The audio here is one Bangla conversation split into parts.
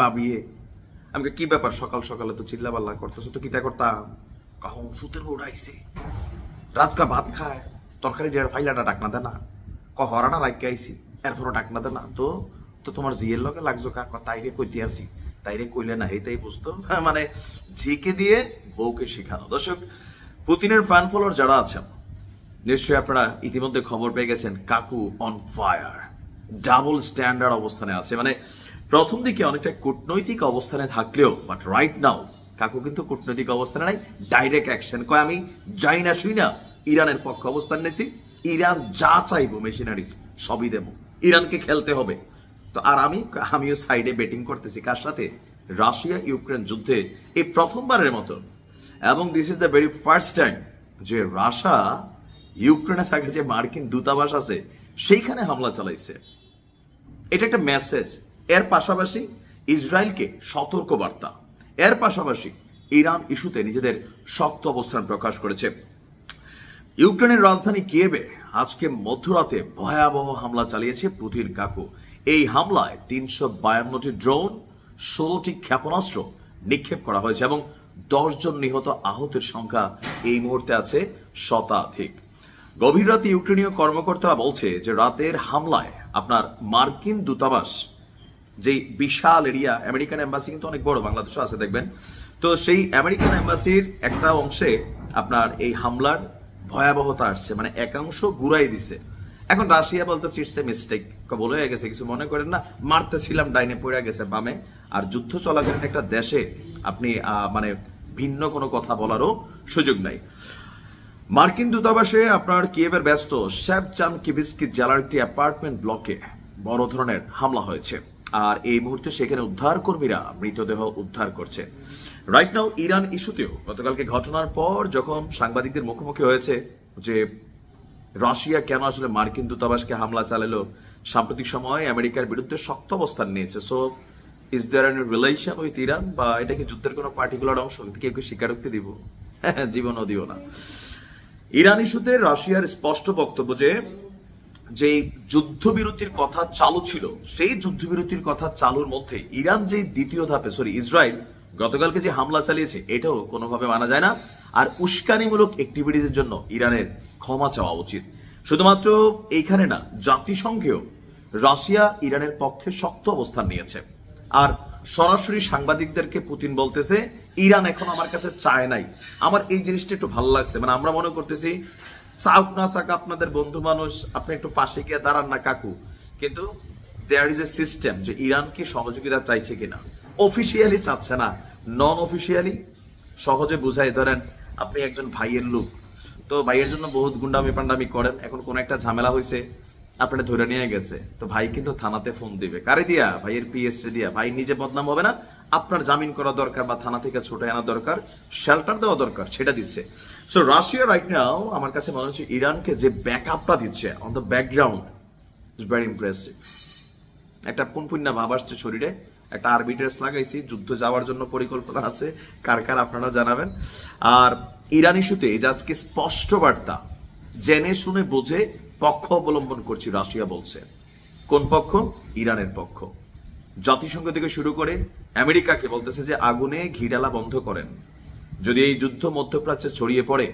বাবিয়ে আমাকে কি ব্যাপার? সকাল সকালে তো চিল্লা পাল্লা করতেছো তো কিতা করতাম কখন ফুতের উড়াইছে রাজকা ভাত খায় তরকারি ডেয়ার ফাইলাটা ডাক না দে না। ক হরাটা রাখকে আইছি এরপরও ডাক না দে না। তো তো তোমার জিয়ের লগে লাগছো কা? তাইরে কইতে আসি। তাইরে কইলে না হেতাই বুঝতো? হ্যাঁ, মানে ঝিকে দিয়ে বউকে শেখানো। দর্শক পুতিনের ফ্যান ফলোয়ার যারা আছেন নিশ্চয়ই আপনারা ইতিমধ্যে খবর পেয়ে গেছেন কাকু অন ফায়ার ডাবল স্ট্যান্ডার্ড অবস্থানে আছে। মানে প্রথম দিকে অনেকটা কূটনৈতিক অবস্থানে থাকলেও বাট রাইট নাও কাকু কিন্তু কূটনৈতিক অবস্থানে নাই ডাইরেক্ট অ্যাকশন কয়, আমি যাই না শুই না, ইরানের পক্ষে অবস্থান নিয়েছি। ইরান যা চাইব মেশিনারিজ সবই দেবো। ইরানকে খেলতে হবে। তো আর আমি, আমিও সাইডে ব্যাটিং করতেছি। কার সাথে? রাশিয়া ইউক্রেন যুদ্ধে। এই প্রথমবারের মতো। এবং this is the very first time যে রাশা ইউক্রেনে থাকে যে মার্কিন দূতাবাস আছে, সেইখানে হামলা চালাইছে। এটা একটা মেসেজ এর পাশাপাশি ইসরায়েলকে সতর্ক বার্তা এর পাশাপাশি ইরান ইস্যুতে নিজেদের শক্ত অবস্থান প্রকাশ করেছে। ইউক্রেনের রাজধানী কিয়েবে আজকে মধ্যরাতে ভয়াবহ হামলা চালিয়েছে পুতির কাকু। এই হামলায় তিনশো বায়ান্নটি ড্রোন, ষোলোটি ক্ষেপণাস্ত্র নিক্ষেপ করা হয়েছে এবং দশজন নিহত আহতের সংখ্যা এই মুহূর্তে আছে শতাধিক। গভীর রাতে ইউক্রেনীয় কর্মকর্তারা বলছে যে রাতের হামলায় আপনার মার্কিন দূতাবাস যে বিশাল এরিয়া আমেরিকান এম্বাসি কিন্তু অনেক বড়, বাংলাদেশও আছে, দেখবেন। তো সেই আমেরিকান এম্বাসির একটা অংশে আপনার এই হামলার ভয়াবহতা আসছে মানে একাংশ গুড়াই দিছে। এখন রাশিয়া বলতেছে ইটস এ মিস্টেক বলে হয়ে গেছে, কিছু মনে করেন না। মারতেছিলাম, ডাইনে পড়ে গেছে বামে। আর যুদ্ধ চলাকালীন একটা দেশে আপনি মানে ভিন্ন কোনো কথা বলারও সুযোগ নাই। মার্কিন দূতাবাসে আপনার কিয়েভের ব্যস্ত শ্যাপচান কিভিস্কি জেলার একটি অ্যাপার্টমেন্ট ব্লকে বড় ধরনের হামলা হয়েছে। আর এই মুহূর্তে সেখানে উদ্ধার কর্মীরা মৃতদেহ উদ্ধার করছে। রাইট নাও ইরান ইস্যুতেও গতকালকে ঘটনার পর যখন সাংবাদিকদের মুখোমুখি হয়েছে যে রাশিয়া কেন আসলে মার্কিন দূতাবাসকে হামলা চালালো, সাম্প্রতিক সময়ে আমেরিকার বিরুদ্ধে শক্ত অবস্থান নিয়েছে। So is there an relation with Iran বা এটা কি যুদ্ধের কোনো পার্টিকুলার অংশ? কেউ কেউ স্বীকারোক্তি দিব? জীবনও দিও না। ইরান ইস্যুতে রাশিয়ার স্পষ্ট বক্তব্য যে যে যুদ্ধবিরতির কথা চালু ছিল, সেই যুদ্ধবিরতির কথা চালুর মধ্যে ইরান যে দ্বিতীয় ধাপে সরি ইসরায়েল গতকালকে যে হামলা চালিয়েছে, এটাও কোনোভাবে মানা যায় না। আর উস্কানিমূলক অ্যাক্টিভিটিসের জন্য ইরানের ক্ষমা চাওয়া উচিত। শুধুমাত্র এইখানে না, জাতিসংঘেও রাশিয়া ইরানের পক্ষে শক্ত অবস্থান নিয়েছে। আর সরাসরি সাংবাদিকদেরকে পুতিন বলতেছে, ইরান এখন আমার কাছে চায় নাই। আমার এই জিনিসটা একটু ভালো লাগছে। মানে আমরা মনে করতেছি চাক না চাক আপনাদের বন্ধু মানুষ, আপনি একটু পাশে গিয়ে দাঁড়ান না, কাকু। কিন্তু দেয়ার ইজ এ সিস্টেম যে ইরানকে সহযোগিতা চাইছে কিনা। অফিসিয়ালি চাচ্ছে না নন অফিসিয়ালি সহজে বুঝাই ধরেন, আপনি একজন ভাইয়ের লোক। তো ভাইয়ের জন্য বহুত গুন্ডামি পান্ডামি করেন, এখন কোন একটা ঝামেলা হয়েছে আপনারা ধরে নিয়ে গেছে। তো ভাই কিন্তু থানাতে ফোন দিবে। কারে দিয়া? ভাইয়ের পিএসটি দিয়া। ভাই নিজে বদনাম হবে না? আপনার জামিন করা দরকার বা থানা থেকে ছুটে আনা দরকার শেল্টার দেওয়া দরকার, সেটা দিচ্ছে। সো রাশিয়া রাইট নাও আমার কাছে মনে হচ্ছে ইরানকে যে ব্যাকআপটা দিচ্ছে on the background is very impressive একটা পুনপুন্না ভাব আসছে শরীরে? একটা ড্রেস লাগাইছি, যুদ্ধ যাওয়ার জন্য পরিকল্পনা আছে, কার কার আপনারা জানাবেন। আর ইরান ইস্যুতে আজকে স্পষ্ট বার্তা, জেনে শুনে বুঝে পক্ষ অবলম্বন করছি রাশিয়া বলছে। কোন পক্ষ? ইরানের পক্ষ। জাতিসংঘ থেকে শুরু করে আমেরিকাকে বলতেছে যে আগুনে ঘিডালা বন্ধ করেন। যদি এই যুদ্ধ মধ্যপ্রাচ্যে ছড়িয়ে পড়ে,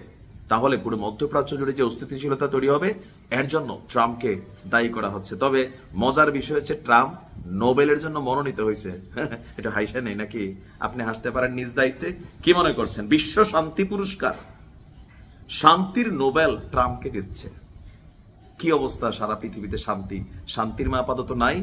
তাহলে পুরো মধ্যপ্রাচ্য জুড়ে যে অস্থিতিশীলতা তৈরি হবে, এর জন্য ট্রাম্পকে দায়ী করা হচ্ছে। তবে মজার বিষয় হচ্ছে ট্রাম্প নোবেলের জন্য মনোনীত হয়েছে। এটা হাইসা নেই নাকি? আপনি হাসতে পারেন নিজ দায়িত্বে। কি মনে করছেন? বিশ্ব শান্তি পুরস্কার। শান্তির নোবেল ট্রাম্পকে দিচ্ছে। কি অবস্থা? সারা পৃথিবীতে শান্তি। শান্তির মা আপাতত নাই।